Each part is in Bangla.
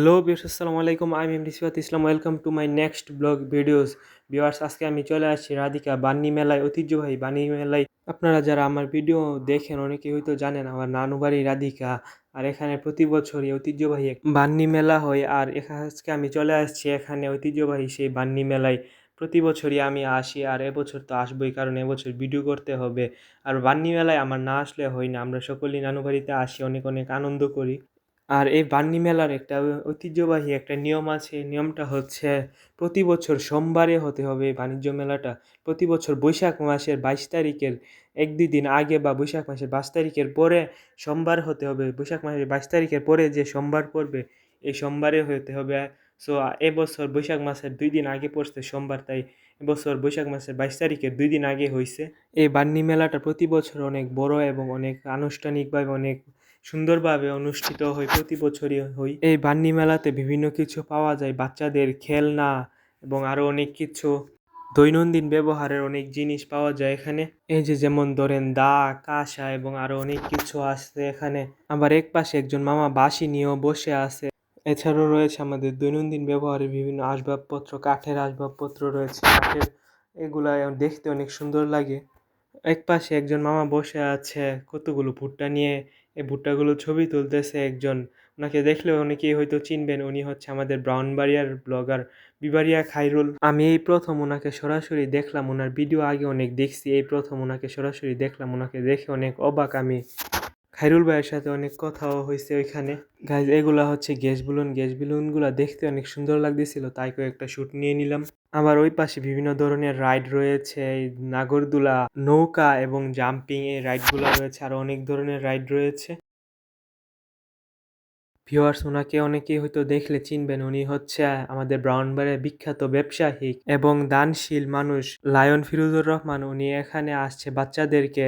হ্যালো বিয়ার্স আসসালামু আলাইকুম। I am রিসিওয়াত Islam. Welcome to my next blog videos viewers আজকে আমি চলে আসছি রাধিকা বান্নি মেলায়, ঐতিহ্যবাহী বান্নি মেলায়। আপনারা যারা আমার ভিডিও দেখেন অনেকে হয়তো জানেন আমার নানু বাড়ি রাধিকা। আর এখানে প্রতি বছরই ঐতিহ্যবাহী বান্নি মেলা হয়। আর এখানে আজকে আমি চলে আসছি এখানে ঐতিহ্যবাহী সেই বান্নি মেলায়। প্রতি বছরই আমি আসি, আর এবছর তো আসবোই, কারণ এবছর ভিডিও করতে হবে। আর বান্নি মেলায় আমার না আসলে হয় না। আমরা সকলেই নানু বাড়িতে আসি, অনেক অনেক আনন্দ করি। আর এই বান্নি মেলার একটা ঐতিহ্যবাহী একটা নিয়ম আছে, নিয়মটা হচ্ছে প্রতি বছর সোমবারে হতে হবে বাণিজ্য মেলাটা। প্রতি বছর বৈশাখ মাসের বাইশ তারিখের এক দুই দিন আগে বা বৈশাখ মাসের বাইশ তারিখের পরে সোমবার হতে হবে। বৈশাখ মাসের বাইশ তারিখের পরে যে সোমবার পড়বে, এই সোমবারে হতে হবে। সো এবছর বৈশাখ মাসের দুই দিন আগে পড়ছে সোমবার, তাই এবছর বৈশাখ মাসের বাইশ তারিখের দুই দিন আগে হয়েছে এই বান্নি মেলাটা প্রতি বছর অনেক বড় এবং অনেক আনুষ্ঠানিকভাবে অনেক সুন্দরভাবে অনুষ্ঠিত হয়, প্রতি বছরই হয়। এই বান্নি মেলাতে বিভিন্ন কিছু পাওয়া যায়, বাচ্চাদের খেলনা এবং আরও অনেক কিছু। দৈনন্দিন ব্যবহারের অনেক জিনিস পাওয়া যায় এখানে। এই যে যেমন ধরেন দা, কাঁসা এবং আরও অনেক কিছু আছে এখানে। আবার এক পাশে একজন মামা বাঁশি নিয়েও বসে আছে। এছাড়াও রয়েছে আমাদের দৈনন্দিন ব্যবহারের বিভিন্ন আসবাবপত্র, কাঠের আসবাবপত্র রয়েছে। কাঠের এগুলা দেখতে অনেক সুন্দর লাগে। এক পাশে একজন মামা বসে আছে, কতগুলো ভুট্টা নিয়ে এই ভুট্টাগুলো ছবি তুলতেছে একজন। ওনাকে দেখলে অনেকেই হয়তো চিনবেন, উনি হচ্ছে আমাদের ব্রাউনবাড়িয়ার ব্লগার বিবারিয়া খাইরুল। আমি এই প্রথম ওনাকে সরাসরি দেখলাম, ওনার ভিডিও আগে অনেক দেখছি, এই প্রথম ওনাকে সরাসরি দেখলাম, ওনাকে দেখে অনেক অবাক আমি। খাইরুল ভাইয়ের সাথে অনেক কথাও হয়েছে ওইখানে। গাইজ এগুলা হচ্ছে গ্যাস বেলুন। গ্যাস বেলুনগুলো দেখতে অনেক সুন্দর লাগতেছিল, তাই কয়েকটা শ্যুট নিয়ে নিলাম। আবার ওই পাশে বিভিন্ন ধরনের রাইড রয়েছে নাগরদোলা নৌকা এবং জাম্পিং এই রাইডগুলো রয়েছে, আর অনেক ধরনের রাইড রয়েছে। ভিওয়ার্স ওনাকে অনেকেই হয়তো দেখলে চিনবেন। উনি হচ্ছে আমাদের ব্রাউনবারের বিখ্যাত ব্যবসায়িক এবং দানশীল মানুষ লায়ন ফিরোজুর রহমান। উনি এখানে আসছে বাচ্চাদেরকে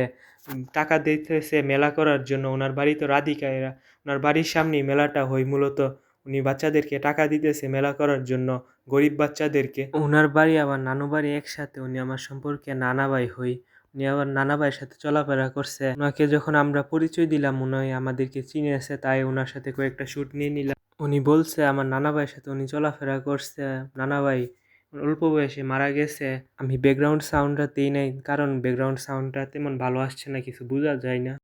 টাকা দিতেছে মেলা করার জন্য। ওনার বাড়ি তো রাধিকা এরা। ওনার বাড়ির সামনেই মেলাটা হয়। মূলত উনি বাচ্চাদেরকে টাকা দিতেছে মেলা করার জন্য, গরিব বাচ্চাদেরকে। ওনার বাড়ি আবার নানু বাড়ি একসাথে। উনি আমার সম্পর্কে নানা ভাই হই। উনি আবার নানা ভাইয়ের সাথে চলাফেরা করছে। ওনাকে যখন আমরা পরিচয় দিলাম উনি আমাদেরকে চিনেছে, তাই ওনার সাথে কয়েকটা শ্যুট নিয়ে নিলাম। উনি বলছে, আমার নানা ভাইয়ের সাথে উনি চলাফেরা করছে। নানা ভাই অল্প বয়সে মারা গেছে। আমি ব্যাকগ্রাউন্ড সাউন্ডটা দিই নাই, কারণ ব্যাকগ্রাউন্ড সাউন্ডটা তেমন ভালো আসছে না, কিছু বোঝা যায় না।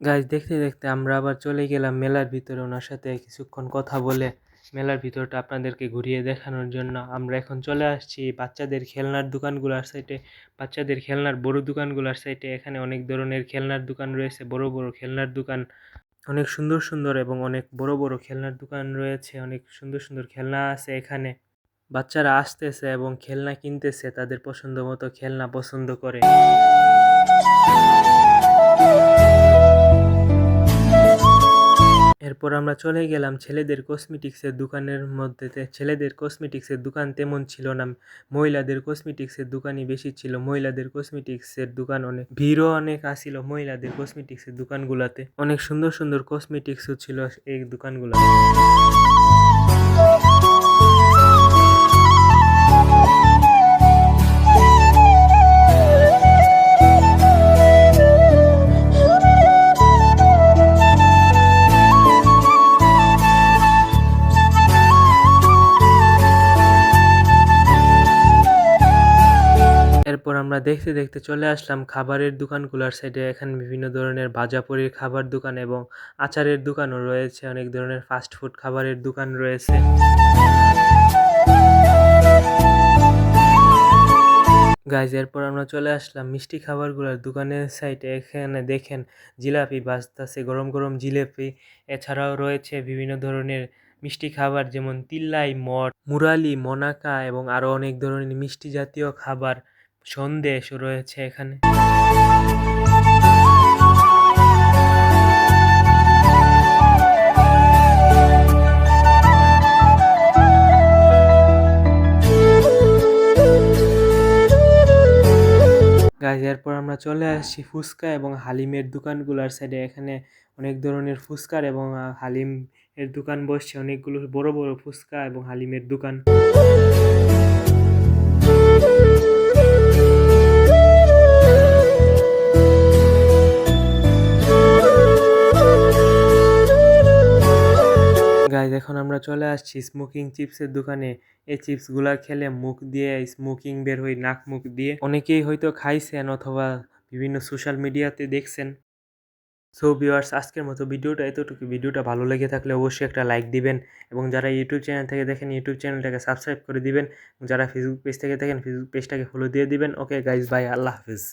গাছ দেখতে দেখতে আমরা আবার চলে গেলাম মেলার ভিতরে ওনার সাথে কিছুক্ষণ কথা বলে। মেলার ভিতরটা আপনাদেরকে ঘুরিয়ে দেখানোর জন্য। আমরা এখন চলে আসছি বাচ্চাদের খেলনার দোকানগুলোর সাইডে বাচ্চাদের খেলনার বড় দোকানগুলোর সাইডে এখানে অনেক ধরনের খেলনার দোকান রয়েছে। বড় বড় খেলনার দোকান অনেক সুন্দর সুন্দর এবং অনেক বড় বড় খেলনার দোকান রয়েছে। অনেক সুন্দর সুন্দর খেলনা আছে এখানে। বাচ্চারা আসতেছে এবং খেলনা কিনতেছে। তাদের পছন্দ মতো খেলনা পছন্দ করে। এরপর আমরা চলে গেলাম ছেলেদের কসমেটিক্সের দোকানের মধ্যে। ছেলেদের কসমেটিক্সের দোকান তেমন ছিল না। মহিলাদের কসমেটিক্সের দোকানই বেশি ছিল। মহিলাদের কসমেটিক্সের দোকান অনেক, ভিড়ও অনেক আসিল মহিলাদের কসমেটিক্সের দোকানগুলোতে। অনেক সুন্দর সুন্দর কসমেটিক্সও ছিল এই দোকানগুলো এরপর আমরা দেখতে দেখতে চলে আসলাম খাবারের দোকানগুলোর সাইডে। এখানে বিভিন্ন ধরনের ভাজাপুরির খাবার দোকান এবং আচারের দোকানও রয়েছে। অনেক ধরনের ফাস্ট ফুড খাবারের দোকান রয়েছে। গাইজ এরপর আমরা চলে আসলাম মিষ্টি খাবারগুলোর দোকানের সাইডে। এখানে দেখেন জিলাপি বাজতাছে, গরম গরম জিলাপি। এছাড়াও রয়েছে বিভিন্ন ধরনের মিষ্টি খাবার যেমন তিল্লাই মঠ, মুরালি, মনাকা এবং আরও অনেক ধরনের মিষ্টি জাতীয় খাবার। সন্দেশও রয়েছে এখানে। এরপর আমরা চলে আসছি ফুচকা এবং হালিমের দোকানগুলোর সাইডে এখানে অনেক ধরনের ফুচকার এবং হালিম এর দোকান বসছে। অনেকগুলো বড় বড় ফুচকা এবং হালিমের দোকান। আমরা চলে আসছি স্মোকিং চিপসের দোকানে। এই চিপসগুলা খেলে মুখ দিয়ে স্মোকিং বের হই, নাক মুখ দিয়ে। অনেকেই হয়তো খাইছেন অথবা বিভিন্ন সোশ্যাল মিডিয়াতে দেখছেন। সো ভিউয়ার্স আজকের মতো ভিডিওটা এতটুকু। ভিডিওটা ভালো লেগে থাকলে অবশ্যই একটা লাইক দিবেন এবং যারা ইউটিউব চ্যানেল থেকে দেখেন ইউটিউব চ্যানেলটাকে সাবস্ক্রাইব করে দিবেন। যারা ফেসবুক পেজ থেকে দেখেন ফেসবুক পেজটাকে ফলো দিয়ে দিবেন। ওকে গাইজ বাই আল্লাহ হাফিজ।